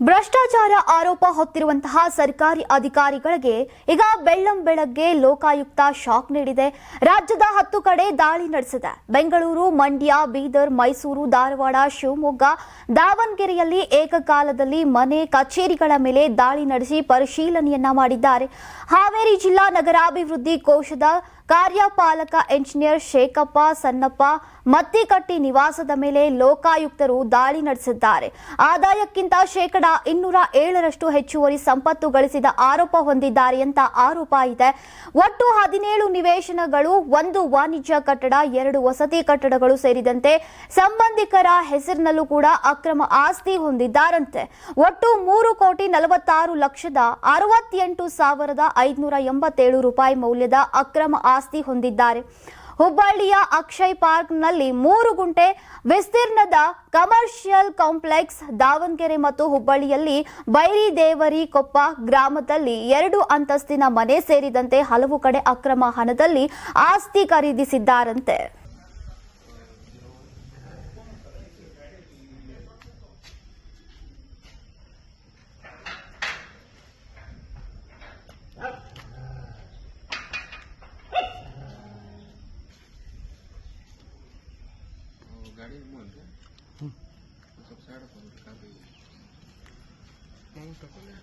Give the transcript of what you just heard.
ಭ್ರಷ್ಟಾಚಾರ ಆರೋಪ ಹೊತ್ತಿರುವಂತಹ ಸರ್ಕಾರಿ ಅಧಿಕಾರಿಗಳಿಗೆ ಈಗ ಬೆಳ್ಳಂ ಬೆಳಗ್ಗೆ ಲೋಕಾಯುಕ್ತ ಶಾಕ್ ನೀಡಿದೆ. ರಾಜ್ಯದ ಹತ್ತು ಕಡೆ ದಾಳಿ ನಡೆಸಿದೆ. ಬೆಂಗಳೂರು, ಮಂಡ್ಯ, ಬೀದರ್, ಮೈಸೂರು, ಧಾರವಾಡ, ಶಿವಮೊಗ್ಗ, ದಾವಣಗೆರೆಯಲ್ಲಿ ಏಕಕಾಲದಲ್ಲಿ ಮನೆ ಕಚೇರಿಗಳ ಮೇಲೆ ದಾಳಿ ನಡೆಸಿ ಪರಿಶೀಲನೆಯನ್ನ ಮಾಡಿದ್ದಾರೆ. ಹಾವೇರಿ ಜಿಲ್ಲಾ ನಗರಾಭಿವೃದ್ಧಿ ಕೋಶದ ಕಾರ್ಯಪಾಲಕ ಎಂಜಿನಿಯರ್ ಶೇಖಪ್ಪ ಸಣ್ಣಪ್ಪ ಮತ್ತಿಕಟ್ಟಿ ನಿವಾಸದ ಮೇಲೆ ಲೋಕಾಯುಕ್ತರು ದಾಳಿ ನಡೆಸಿದ್ದಾರೆ. ಆದಾಯಕ್ಕಿಂತ ಶೇಕಡ ಇನ್ನೂರ ಏಳರಷ್ಟು ಹೆಚ್ಚುವರಿ ಸಂಪತ್ತು ಗಳಿಸಿದ ಆರೋಪ ಹೊಂದಿದ್ದಾರೆ ಅಂತ ಆರೋಪ ಇದೆ. ಒಟ್ಟು ಹದಿನೇಳು ನಿವೇಶನಗಳು, ಒಂದು ವಾಣಿಜ್ಯ ಕಟ್ಟಡ, ಎರಡು ವಸತಿ ಕಟ್ಟಡಗಳು ಸೇರಿದಂತೆ ಸಂಬಂಧಿಕರ ಹೆಸರಿನಲ್ಲೂ ಕೂಡ ಅಕ್ರಮ ಆಸ್ತಿ ಹೊಂದಿದ್ದಾರಂತೆ. ಒಟ್ಟು ಮೂರು ಕೋಟಿ ನಲವತ್ತಾರು ಲಕ್ಷದ ಅರವತ್ತೆಂಟು ಸಾವಿರದ ಐದುನೂರ ಎಂಬತ್ತೇಳು ರೂಪಾಯಿ ಮೌಲ್ಯದ ಅಕ್ರಮ ಆಸ್ತಿ ಹೊಂದಿದ್ದಾರೆ. ಹುಬ್ಬಳ್ಳಿಯ ಅಕ್ಷಯ್ ಪಾರ್ಕ್ನಲ್ಲಿ ಮೂರು ಗುಂಟೆ ವಿಸ್ತೀರ್ಣದ ಕಮರ್ಷಿಯಲ್ ಕಾಂಪ್ಲೆಕ್ಸ್ ದಾವಣಗೆರೆ ಮತ್ತು ಹುಬ್ಬಳ್ಳಿಯಲ್ಲಿ ಬೈರಿ ದೇವರಿ ಕೊಪ್ಪ ಗ್ರಾಮದಲ್ಲಿ ಎರಡು ಅಂತಸ್ತಿನ ಮನೆ ಸೇರಿದಂತೆ ಹಲವು ಕಡೆ ಅಕ್ರಮ ಹಣದಲ್ಲಿ ಆಸ್ತಿ ಖರೀದಿಸಿದ್ದಾರಂತೆ. observar el mundo, pues cuando.